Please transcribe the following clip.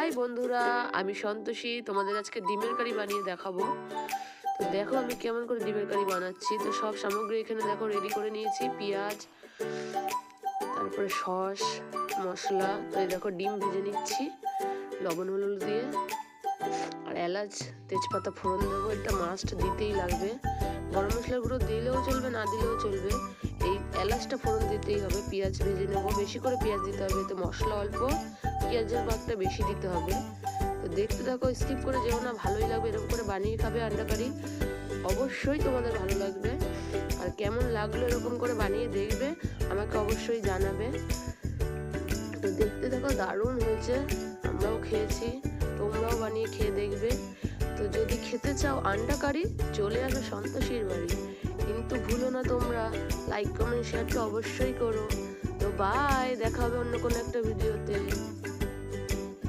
High বন্ধুরা, আমি সন্তোষী। তোমাদের আজকে ডিমের কারি বানিয়ে দেখাবো। তো দেখো আমি কেমন করে ডিমের কারি বানাচ্ছি। তো সব সামগ্রী এখানে দেখো রেডি করে নিয়েছি। পেঁয়াজ, তারপরে সস, মশলা। তো দেখো ডিম ভেজে নিচ্ছি। লবণ, হলুদ দিয়ে। আর এলাচ, তেজপাতা ফোড়ন দেবো। এটা মাস্ট দিতেই লাগবে। গরম মশলা গুঁড়ো দিলেও চলবে, না দিলেও চলবে। এই এলাচটা ফোড়ন দিতেই হবে, পেঁয়াজ ভেজে নেব। বেশি করে পেঁয়াজ দিতে হবে তো মশলা অল্প, পেঁয়াজের ভাগটা বেশি দিতে হবে। তো দেখতে থাকো স্কিপ করে যেও না, ভালোই লাগবে, এরকম করে বানিয়ে খাবে আন্ডা কারি অবশ্যই তোমাদের ভালো লাগবে। আর কেমন লাগল এরকম করে বানিয়ে দেখবে, আমাকে অবশ্যই জানাবে। তো দেখতে দেখো দারুণ হয়েছে, আমরাও খেয়েছি, তোমরাও বানিয়ে খেয়ে দেখবে। তো যদি খেতে চাও আন্ডা কারি চলে আসো সন্তোষীর বাড়ি। কিন্তু ভুলো না তোমরা। লাইক কমেন্ট শেয়ার তো অবশ্যই করো। তো বাই দেখা হবে অন্য কোনো একটা ভিডিওতে